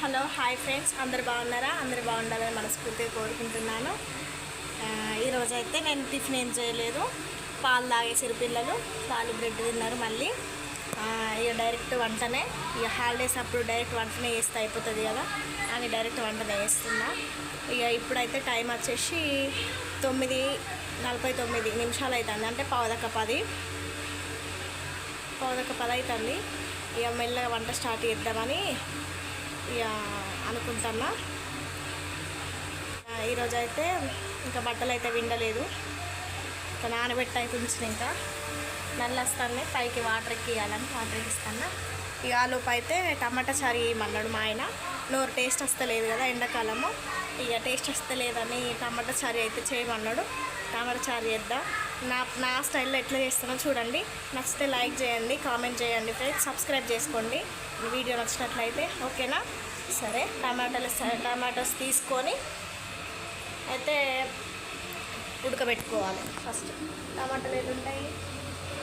Hello hi friends. అందరు బాగున్నారా? అందరు బాగుండాలని మనస్ఫూర్తిగా కోరుకుంటున్నాను. ఈరోజైతే ఈరోజు అయితే నేను టిఫిన్ ఏం చేయలేదు. పాలు తాగేసారు పిల్లలు. పాలు బ్రెడ్ తిన్నారు మళ్ళీ. ఇక డైరెక్ట్ వంటనే. ఇక హాలిడేస్ అప్పుడు డైరెక్ట్ వంటనే వేస్తే అయిపోతుంది కదా. అని డైరెక్ట్ వంటనే వేస్తున్నా ఇక ఇప్పుడైతే టైం వచ్చేసి తొమ్మిది నలభై తొమ్మిది నిమిషాలు అవుతుంది అంటే పావుదక్క పది. పావుదక్క పది అవుతుంది ఇక మెల్లగా వంట స్టార్ట్ చేద్దామని అనుకుంటున్నా ఈరోజు అయితే ఇంకా బట్టలు అయితే విండలేదు. ఇంకా నానబెట్టి అయితే ఉంచిన ఇంకా. నల్లస్తాను పైకి వాటర్ ఎక్కియాలని వాటర్ ఎక్కిస్తాను ఇక ఆలోపు అయితే టమాటా చారు ఇవ్వమన్నాడు మా ఆయన. నోరు టేస్ట్ వస్తలేదు కదా ఎండాకాలము. ఇక టేస్ట్ వస్తలేదని టమాటా చారు అయితే చేయమన్నాడు. టమాటా చారు చేద్దాం. నా నా స్టైల్లో ఎట్లా చేస్తానో చూడండి. నచ్చితే లైక్ చేయండి కామెంట్ చేయండి ఫ్రెండ్స్. సబ్స్క్రైబ్ చేసుకోండి. వీడియో నచ్చినట్లయితే ఓకేనా? సరే టమాటాలు టమాటోస్ తీసుకొని అయితే ఉడకబెట్టుకోవాలి ఫస్ట్. టమాటాలు ఎన్ని ఉంటాయి?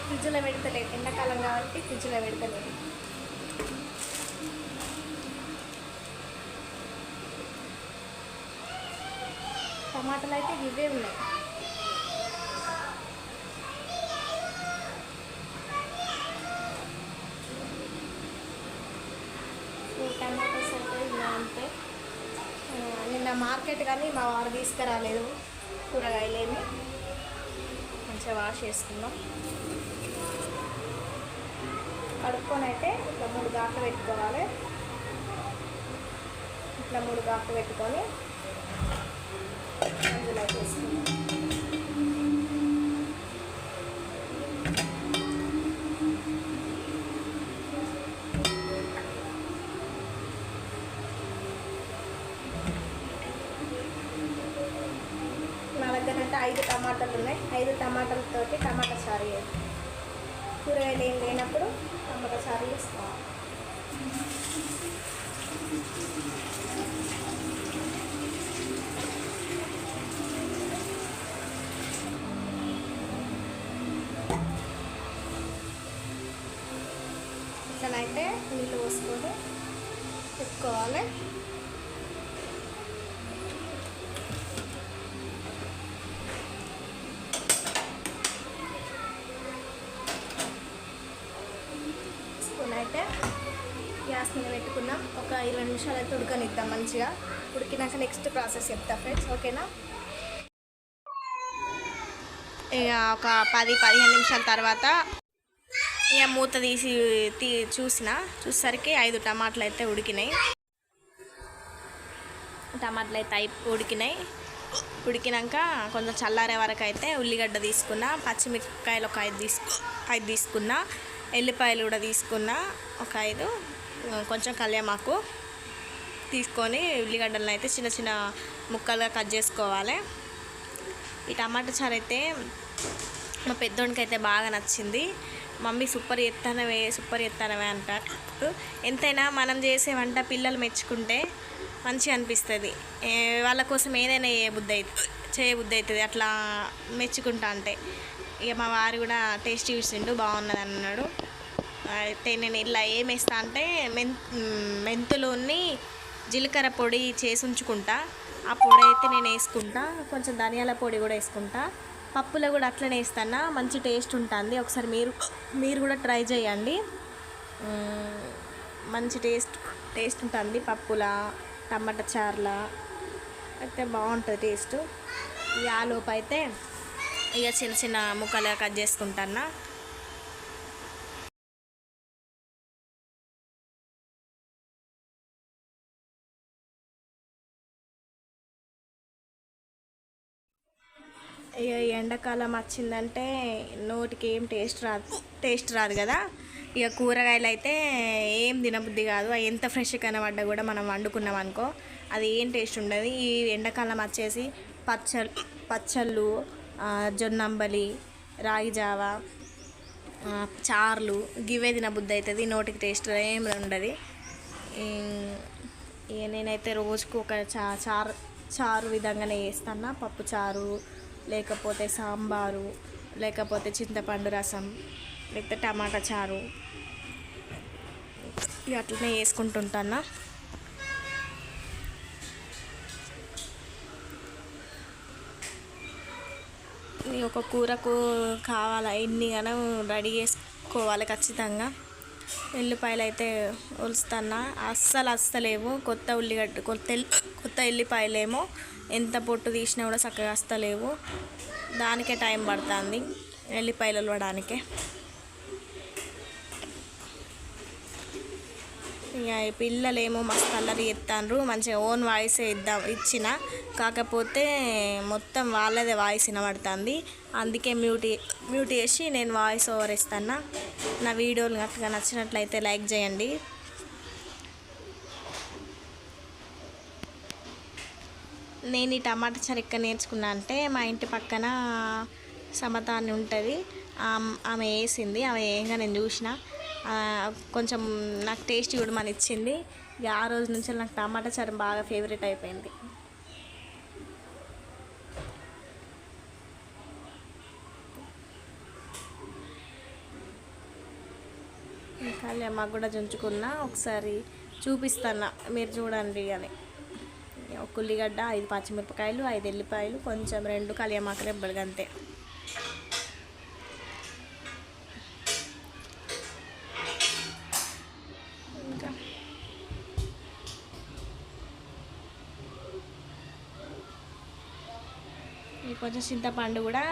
ఫ్రిడ్జ్లో పెడతలేదు. ఎండాకాలం కాబట్టి ఫ్రిడ్జ్లో పెడతలేదు. టమాటాలు అయితే ఇవే ఉన్నాయి ఈ టమాటోస్ అంటే అంతే నిన్న మార్కెట్ కానీ మా వారు తీసుకురాలేదు కూరగాయలేమి మంచిగా వాష్ చేసుకుందాం. కడుక్కొని అయితే ఇట్లా మూడు ఘాట్లు పెట్టుకోవాలి. ఇట్లా మూడు ఘాట్లు పెట్టుకొని అందులో చేసుకున్నాం టమాటాలతోటి టమాటా చారు కూరగాయలు ఏం లేనప్పుడు టమాటా చారు చేసుకోవాలి ఇట్లనైతే నీళ్ళు పోసుకొని పెట్టుకోవాలి స్పూన్ అయితే గ్యాస్ మీద పెట్టుకున్నాం ఒక ఇరవై నిమిషాలు అయితే ఉడకనిద్దాం మంచిగా. ఉడికినాక నెక్స్ట్ ప్రాసెస్ చెప్తా ఫ్రెండ్స్ ఓకేనా ఇక ఒక పది పదిహేను నిమిషాల తర్వాత ఇక మూత తీసి తీ చూసిన. చూసేసరికి ఐదు టమాటాలు అయితే ఉడికినాయి. టమాటాలు అయితే అయి ఉడికినాయి. ఉడికినాక కొంచెం చల్లారే వరకు అయితే ఉల్లిగడ్డ తీసుకున్న పచ్చిమిరపకాయలు ఒక ఐదు తీసుకు ఐదు తీసుకున్న ఎల్లిపాయలు కూడా తీసుకున్న ఒక ఐదు. కొంచెం కళ్యామాకు. తీసుకొని ఉల్లిగడ్డలను అయితే చిన్న చిన్న ముక్కలుగా కట్ చేసుకోవాలి. ఈ టమాటా చారు అయితే మా పెద్దోడికి అయితే బాగా నచ్చింది. మమ్మీ సూపర్ ఎత్తానవే సూపర్ ఎత్తానవే అంటారు. ఎంతైనా మనం చేసే వంట పిల్లలు మెచ్చుకుంటే మంచిగా అనిపిస్తుంది. వాళ్ళ కోసం ఏదైనా చేయబుద్ధి అవుతుంది చేయబుద్ధి అవుతుంది అట్లా మెచ్చుకుంటా అంటే. ఇక మా వారు కూడా టేస్ట్ చూసిండు బాగున్నది అన్నాడు. అయితే నేను ఇలా ఏం వేస్తా అంటే మెన్ మెంతులుని జీలకర్ర పొడి చేసి ఉంచుకుంటా. ఆ పొడి అయితే నేను వేసుకుంటా. కొంచెం ధనియాల పొడి కూడా వేసుకుంటా. పప్పులో కూడా అట్లనే వేస్తాను. మంచి టేస్ట్ ఉంటుంది. ఒకసారి మీరు మీరు కూడా ట్రై చేయండి. మంచి టేస్ట్ టేస్ట్ ఉంటుంది. పప్పులా టమాటా చార్ల అయితే బాగుంటుంది టేస్ట్. ఈ ఆలోపు అయితే ఇక చిన్న చిన్న ముక్కలుగా కట్ చేసుకుంటాను. ఎండాకాలం వచ్చిందంటే నోటికి ఏం టేస్ట్ రాదు. టేస్ట్ రాదు కదా. ఇక కూరగాయలు అయితే ఏం తినబుద్ధి కాదు. అవి ఎంత ఫ్రెష్ కనబడ్డా కూడా మనం వండుకున్నాం అనుకో అది ఏం టేస్ట్ ఉండదు. ఈ ఎండాకాలం వచ్చేసి పచ్చళ్ళు పచ్చళ్ళు జొన్నంబలి రాగి జావ చార్లు గివే తినబుద్ధి అవుతుంది నోటికి టేస్ట్ ఏం ఉండదు. ఇక నేనైతే రోజుకు ఒక చా చారు చారు విధంగానే చేస్తాను పప్పు చారు లేకపోతే సాంబారు లేకపోతే చింతపండు రసం లేకపోతే టమాటా చారు. ఇక అట్లనే వేసుకుంటుంటానా ఒక కూరకు కావాలా ఇన్ని గనం రెడీ చేసుకోవాలి ఖచ్చితంగా. ఎల్లిపాయలు అయితే ఒలుస్తున్నా. అస్సలు అస్తలేవు. కొత్త ఉల్లిగడ్డ కొత్త కొత్త ఎల్లిపాయలేమో. ఎంత పొట్టు తీసినా కూడా చక్కగా వస్తలేవు దానికే టైం పడుతుంది ఎల్లిపాయలు ఒలవడానికే. పిల్లలేమో మస్తు అల్లరి ఎత్తాండ్రు మంచిగా ఓన్ వాయిస్ ఇద్దాం ఇచ్చిన. కాకపోతే మొత్తం వాళ్ళదే వాయిస్ వినబడుతుంది. అందుకే మ్యూట్ మ్యూట్ చేసి నేను వాయిస్ ఓవర్ ఇస్తాను నా వీడియోలు గట్టిగా నచ్చినట్లయితే లైక్ చేయండి. నేను ఈ టమాటా చారు ఎక్కడ నేర్చుకున్నా అంటే మా ఇంటి పక్కన సమతాన్ని ఉంటుంది. ఆమె వేసింది. ఆమె వేయంగా నేను చూసిన. కొంచెం నాకు టేస్ట్ కూడా మన ఇచ్చింది. ఇక ఆ రోజు నుంచి నాకు టమాటా చారు బాగా ఫేవరెట్ అయిపోయింది. కళ్యాణ్ కూడా చుంచుకున్నా ఒకసారి చూపిస్తాను. మీరు చూడండి అని. ఒక ఉల్లిగడ్డ ఐదు పచ్చిమిరపకాయలు ఐదు ఎల్లిపాయలు కొంచెం రెండు కలియమాకలు ఎబ్బడిగా కొంచెం చింతపండు కూడా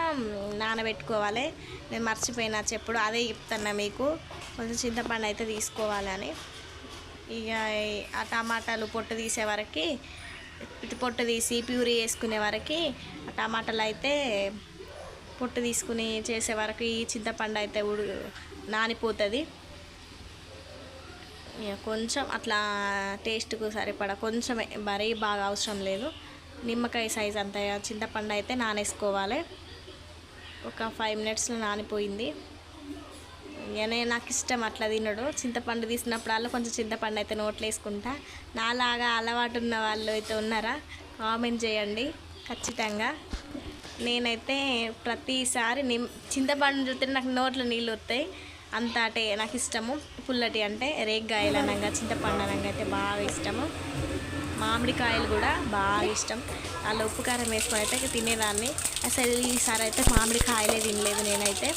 నానబెట్టుకోవాలి. నేను మర్చిపోయినా చెప్పుడు అదే చెప్తున్నా మీకు. కొంచెం చింతపండు అయితే తీసుకోవాలని ఇక ఆ టమాటాలు పొట్టు తీసే వరకు పొట్టు తీసి ప్యూరీ వేసుకునే వరకు ఆ టమాటాలు అయితే పొట్టు తీసుకుని చేసే వరకు ఈ చింతపండు అయితే ఉడు నానిపోతుంది. ఇక కొంచెం అట్లా టేస్ట్కు సరిపడా కొంచెమే మరీ బాగా అవసరం లేదు. నిమ్మకాయ సైజ్ అంత చింతపండు అయితే నానేసుకోవాలి. ఒక ఫైవ్ మినిట్స్లో నానిపోయింది. ఇక నేను నాకు ఇష్టం అట్లా తినడు. చింతపండు తీసినప్పుడల్లా కొంచెం చింతపండు అయితే నోట్లో వేసుకుంటా నాలాగా అలవాటు ఉన్న వాళ్ళు అయితే ఉన్నారా? కామెంట్ చేయండి. ఖచ్చితంగా. నేనైతే ప్రతిసారి నిమ్ చింతపండు చూస్తే నాకు నోట్లో నీళ్ళు వస్తాయి. అంత అంటే నాకు ఇష్టము. పుల్లటి అంటే రేగ్గాయలు అనగా చింతపండు అనగా అయితే బాగా ఇష్టము. మామిడికాయలు కూడా బాగా ఇష్టం. అలా ఉప్పు కారం వేసుకొని అయితే తినేదాన్ని. అసలు ఈసారి అయితే మామిడికాయలే తినలేదు నేనైతే.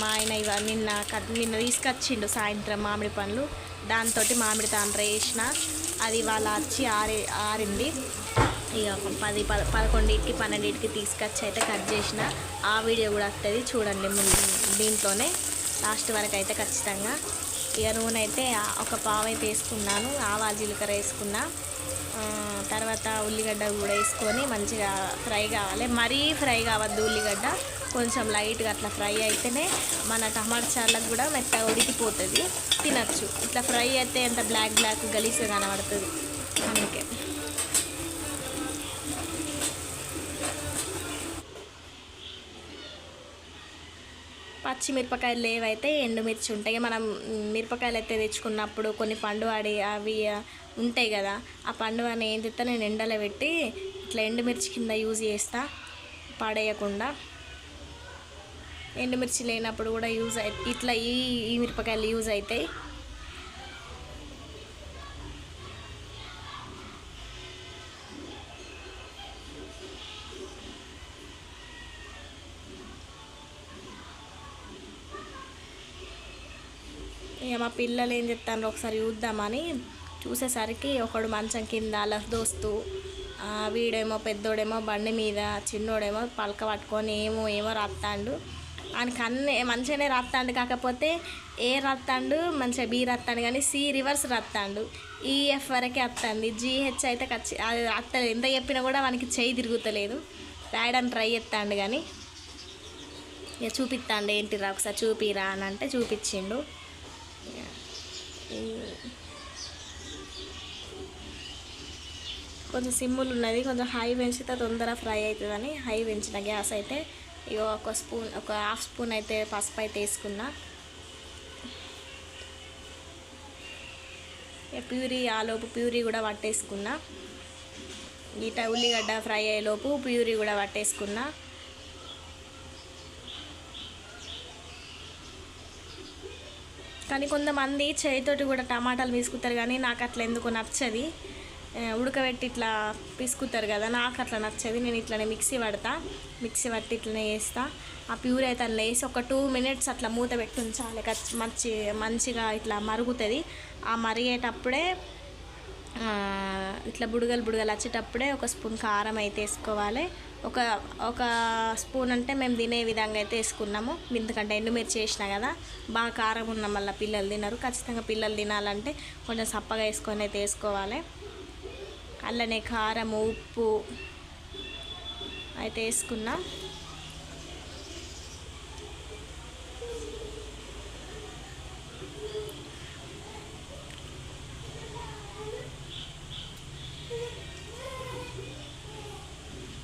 మా ఆయన ఇవ నిన్న కట్ నిన్న తీసుకొచ్చిండు సాయంత్రం మామిడి పండ్లు. దాంతో మామిడి తాండ్ర వేసిన. అది వాళ్ళ వచ్చి ఆరి ఆరింది. ఇక పది పద పదకొండింటికి పన్నెండింటికి తీసుకొచ్చి అయితే కట్ చేసిన. ఆ వీడియో కూడా వస్తుంది చూడండి దీంట్లోనే. లాస్ట్ వరకు అయితే ఖచ్చితంగా. ఇక నూనె అయితే ఒక పావు అయితే వేసుకున్నాను. ఆవాజీలకర జీలకర్ర వేసుకున్నా. తర్వాత ఉల్లిగడ్డ కూడా వేసుకొని మంచిగా ఫ్రై కావాలి. మరీ ఫ్రై కావద్దు ఉల్లిగడ్డ. కొంచెం లైట్గా అట్లా ఫ్రై అయితేనే మన టమాటా చార్లకు కూడా మెత్తగా ఉడికిపోతుంది. తినచ్చు. ఇట్లా ఫ్రై అయితే ఎంత బ్లాక్ బ్లాక్ గలీజ్గా కనబడుతుంది. అందుకే. పచ్చిమిరపకాయలు లేవైతే ఎండుమిర్చి ఉంటాయి. మనం మిరపకాయలు అయితే తెచ్చుకున్నప్పుడు కొన్ని పండు ఆడి అవి ఉంటాయి కదా ఆ పండువని ఏం చేస్తా నేను ఎండలో పెట్టి ఇట్లా ఎండుమిర్చి కింద యూజ్ చేస్తా పాడేయకుండా. ఎండుమిర్చి లేనప్పుడు కూడా యూజ్ ఇట్లా ఈ ఈ మిరపకాయలు యూజ్ అవుతాయి ఇక మా పిల్లలు ఏం చెప్తాను ఒకసారి చూద్దామని చూసేసరికి ఒకడు మంచం కింద లఫ్ దోస్తు వీడేమో పెద్దోడేమో బండి మీద చిన్నోడేమో పలక పట్టుకొని ఏమో ఏమో రాస్తాడు ఆయనకి అన్నీ మంచిగానే రాస్తాడు కాకపోతే ఏ రాస్తాడు మంచిగా బి రాస్తాడు కానీ సి రివర్స్ రాస్తాడు ఈఎఫ్ వరకే వస్తుంది జీహెచ్ అయితే ఖచ్చి అది అత్తలేదు ఎంత చెప్పినా కూడా మనకి చేయి తిరుగుతలేదు. రాయడానికి ట్రై చేస్తాడు కానీ ఇక చూపిస్తాండు ఏంటిరా? ఒకసారి చూపిరా అని అంటే చూపించిండు. కొంచెం సిమ్ములు ఉన్నది కొంచెం హై పెంచితే తొందర ఫ్రై అవుతుందని హై పెంచిన గ్యాస్ అయితే ఇక ఒక స్పూన్ ఒక హాఫ్ స్పూన్ అయితే పసుపు అయితే వేసుకున్నా. ప్యూరీ ఆలోపు ప్యూరీ కూడా పట్టేసుకున్నా. ఇట ఉల్లిగడ్డ ఫ్రై అయ్యేలోపు ప్యూరీ కూడా పట్టేసుకున్నా. కానీ కొంతమంది చేయితోటి కూడా టమాటాలు పీసుకుతారు కానీ నాకు అట్లా ఎందుకు నచ్చది. ఉడకబెట్టి ఇట్లా పిసుకుతారు కదా నాకు అట్లా నచ్చదు. నేను ఇట్లనే మిక్సీ పడతా మిక్సీ పట్టి ఇట్లనే వేస్తా ఆ ప్యూర్ అయితే అందులో వేసి ఒక టూ మినిట్స్ అట్లా మూత పెట్టి ఉంచాలి. మంచి మంచిగా ఇట్లా మరుగుతుంది. ఆ మరిగేటప్పుడే ఇట్లా బుడగలు బుడగలు వచ్చేటప్పుడే ఒక స్పూన్ కారం అయితే వేసుకోవాలి. ఒక ఒక స్పూన్ అంటే మేము తినే విధంగా అయితే వేసుకున్నాము. ఎందుకంటే ఎండుమిర్చి వేసినా కదా బాగా కారం ఉన్న మళ్ళీ పిల్లలు తినరు. ఖచ్చితంగా పిల్లలు తినాలంటే కొంచెం సప్పగా వేసుకొని అయితే వేసుకోవాలి. అల్లనే కారం ఉప్పు అయితే వేసుకున్నాం.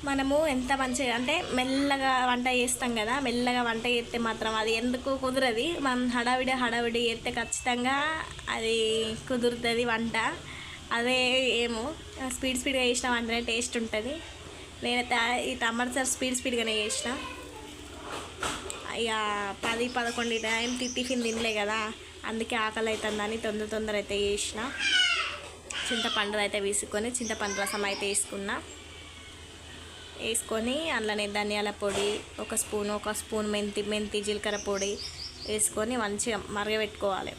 మనము ఎంత మంచిగా అంటే మెల్లగా వంట చేస్తాం కదా మెల్లగా వంట చేస్తే మాత్రం అది ఎందుకు కుదరది? మనం హడావిడి హడావిడి చేస్తే ఖచ్చితంగా అది కుదురుతుంది వంట. అదే ఏమో స్పీడ్ స్పీడ్గా చేసిన వంటనే టేస్ట్ ఉంటుంది. నేనైతే ఈ టమాటా సార్ స్పీడ్ స్పీడ్గానే చేసిన. ఇక పది పదకొండు టైం టిఫిన్ తినలే కదా అందుకే ఆకలి అవుతుందని తొందర తొందర అయితే చేసిన. చింతపండు అయితే వేసుకొని చింతపండు రసం అయితే వేసుకున్నా. వేసుకొని అందులోనే ధనియాల పొడి ఒక స్పూన్ ఒక స్పూన్ మెంతి మెంతి జీలకర్ర పొడి వేసుకొని మంచిగా మరగబెట్టుకోవాలి.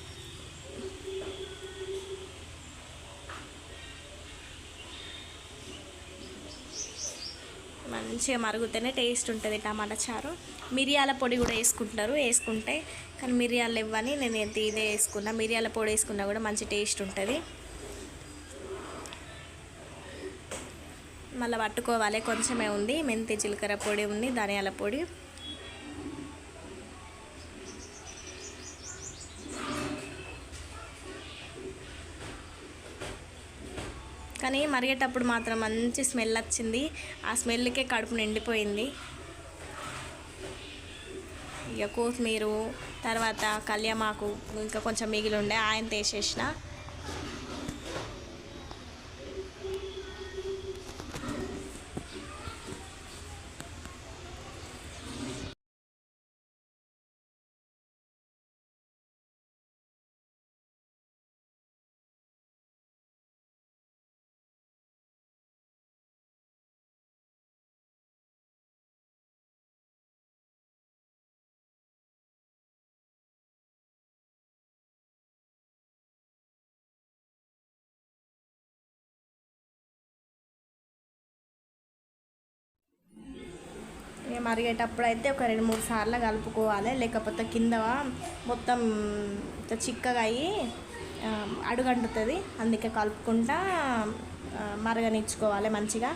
మంచిగా మరుగుతేనే టేస్ట్ ఉంటుంది టమాటా చారు. మిరియాల పొడి కూడా వేసుకుంటారు వేసుకుంటే కానీ మిరియాలు ఇవ్వని నేను అయితే ఇదే వేసుకున్నా. మిరియాల పొడి వేసుకున్నా కూడా మంచి టేస్ట్ ఉంటుంది. మళ్ళీ పట్టుకోవాలి. కొంచెమే ఉంది. మెంతి జీలకర్ర పొడి ఉంది. ధనియాల పొడి. కానీ మరిగేటప్పుడు మాత్రం మంచి స్మెల్ వచ్చింది. ఆ స్మెల్కే కడుపు నిండిపోయింది. ఇక కొత్తిమీర తర్వాత కళ్యామాకు ఇంకా కొంచెం మిగిలి ఉండే ఆయన తీసేసిన. మరిగేటప్పుడు అయితే ఒక రెండు మూడు సార్లు కలుపుకోవాలి. లేకపోతే కింద మొత్తం చిక్కగా అయ్యి అడుగంటుతుంది. అందుకే కలుపుకుంటా మరగనిచ్చుకోవాలి మంచిగా.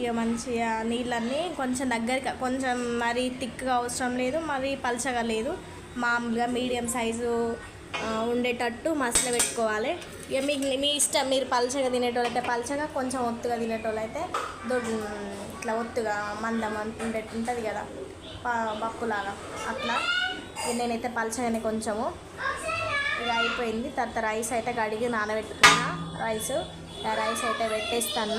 ఇక మంచిగా నీళ్ళన్నీ కొంచెం దగ్గరికి కొంచెం మరీ థిక్గా అవసరం లేదు మరీ పలచగా లేదు. మామూలుగా మీడియం సైజు ఉండేటట్టు మసలు పెట్టుకోవాలి ఇక మీకు మీ ఇష్టం మీరు పలచగా తినేటోళ్ళు అయితే పలచగా కొంచెం ఒత్తుగా తినేటోళ్ళు అయితే దొడ్డు ఇట్లా ఒత్తుగా మందం ఉండేట్టు ఉంటుంది కదా ప- పప్పులాగా అట్లా. నేనైతే పలచగానే కొంచెము. ఇక అయిపోయింది. తర్వాత రైస్ అయితే కడిగి నానబెట్టుకున్నా రైస్. ఆ రైస్ అయితే పెట్టేస్తాను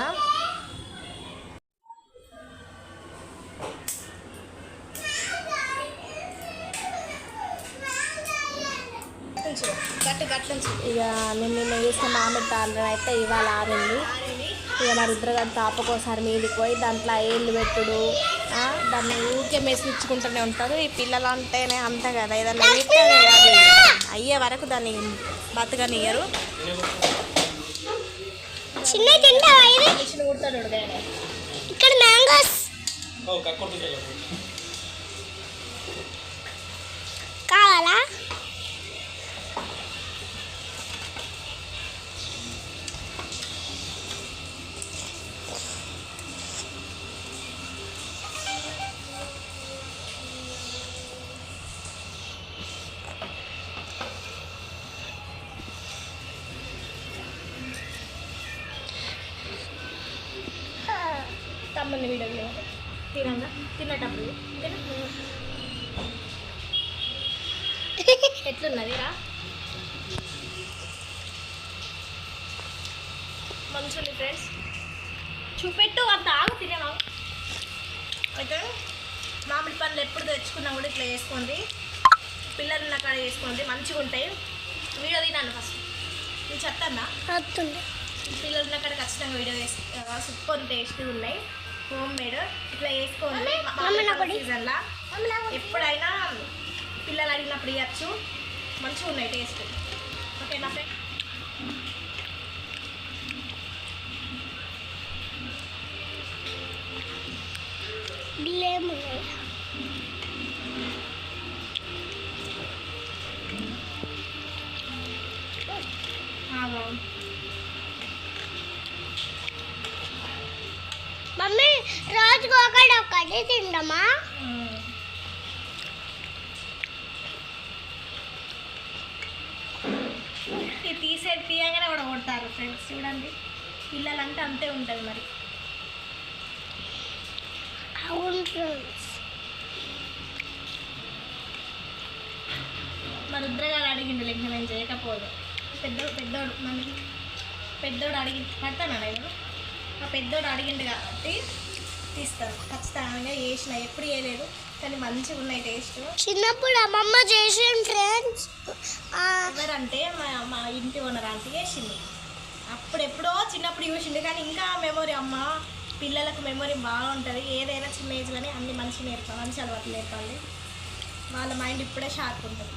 నేను నిన్న చేసిన మామిడి తాండ్రం అయితే ఇవాళ ఆరింది. ఇక మా రుద్రగారి తాపకోసారి మీదికి పోయి దాంట్లో ఏళ్ళు పెట్టుడు ఆ, దాన్ని ఊరికే మెసిచ్చుకుంటూనే ఉంటారు. ఈ పిల్లలు అంటేనే అంత కదా. ఏదన్నా అది అయ్యే వరకు దాన్ని బతకనియరు చిన్న. ఇక్కడ మ్యాంగోస్. కావాలా? వీడియో తినంగా తినేటప్పుడు. ఎట్లున్నది రా? మంచుంది ఫ్రెండ్స్ చూపెట్టు అంత ఆగు తినేవా అయితే మామిడి పండ్లు ఎప్పుడు తెచ్చుకున్నా కూడా ఇట్లా చేసుకోండి. పిల్లలు ఉన్న కాడ చేసుకోండి. మంచిగా ఉంటాయి. వీడియో తినాను ఫస్ట్ నేను చెప్తానా? పిల్లలు ఉన్న అక్కడ ఖచ్చితంగా వీడియో వేసి సూపర్ టేస్ట్ ఉన్నాయి. హోమ్ మేడ్ ఇట్లా వేసుకోండి. సీజన్లా ఎప్పుడైనా పిల్లలు అడిగినప్పుడు ఇవ్వచ్చు మంచిగా ఉన్నాయి టేస్ట్ ఓకేనా ఫ్రెండ్ లేమున్నాయి రోజుకు ఒకటి ఒకటి తింటామా ఇది తీసే తీయగానే కూడా కొడతారు ఫ్రెండ్స్ చూడండి. పిల్లలంటే అంతే ఉంటుంది మరి. అవును ఫ్రెండ్స్ మరి రుద్రగాడు అడిగిండు లెక్క మేము చేయకపోదు. పెద్దోడు పెద్దోడు మనకి పెద్దోడు అడిగి పడతానా నేను? ఆ పెద్దోడు అడిగిండు కాబట్టి తీస్తాను ఖచ్చితంగా వేసిన ఎప్పుడు వేయలేదు కానీ మంచిగా ఉన్నాయి టేస్ట్ చిన్నప్పుడు అమ్మమ్మ చేసిన ఫ్రెండ్స్ ఎవరంటే మా మా ఇంటి ఓనర్ ఆంటీ వేసింది అప్పుడు ఎప్పుడో చిన్నప్పుడు చూసింది కానీ ఇంకా మెమొరీ అమ్మ పిల్లలకు మెమొరీ బాగుంటుంది. ఏదైనా చిన్న ఏజ్లోనే అన్ని మంచి నేర్పాలి మంచి అలవాట్లు నేర్పాలి. వాళ్ళ మైండ్ ఇప్పుడే షార్ప్ ఉంటుంది.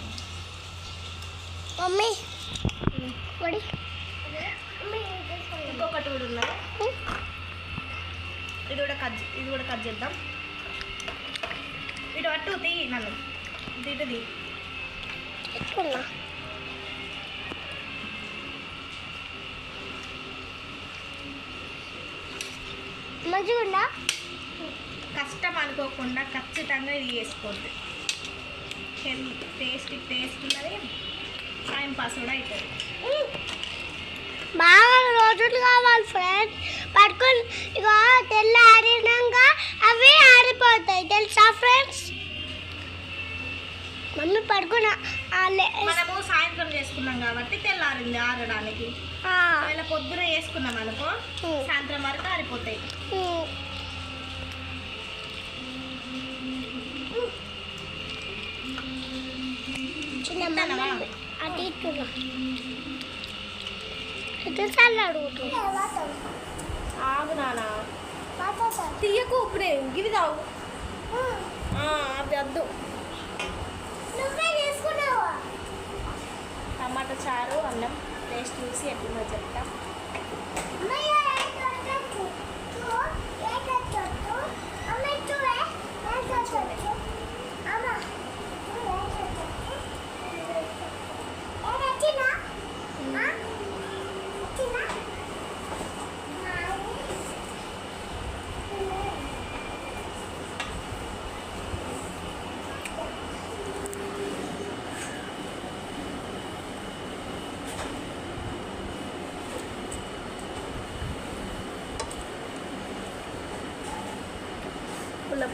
మమ్మీ. ఇంకొకటి కూడా ఉన్నది ఇది కూడా కట్ ఇది కూడా కట్ చేద్దాం. ఇటు అట్టు తీ నన్ను. ఇటు తీ. ఎత్తుకున్నా మంచిగా ఉందా కష్టం అనుకోకుండా ఖచ్చితంగా ఇది చేసుకోవద్దు. టేస్ట్ టేస్ట్ ఉన్నది. టైం పాస్ కూడా అవుతుంది. బాగా రోజులు కావాలి ఫ్రెండ్స్ పట్టుకొని ఇక తెల్ల ఆరినాక అవి ఆరిపోతాయి తెలుసా ఫ్రెండ్స్ మమ్మీ పడుకున్నా మనము సాయంత్రం చేసుకున్నాం కాబట్టి తెల్లారింది ఆరడానికి. ఒకవేళ పొద్దున వేసుకున్నాం అనుకో సాయంత్రం వరకు ఆరిపోతాయి. చిన్న? ఆగు నానా. తీయకు ఇప్పుడే ఇది తావు అది వద్దు. టమాటా చారు అన్నం టేస్ట్ చూసి ఎట్లుందో చెప్తా.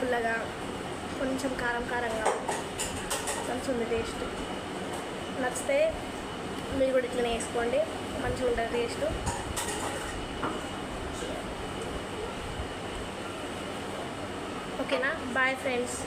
పుల్లగా కొంచెం కారం కారంగా మంచిగా ఉంది టేస్ట్ నచ్చితే మీరు కూడా ఇట్లనే వేసుకోండి. మంచిగా ఉంటుంది టేస్ట్ ఓకేనా? Bye friends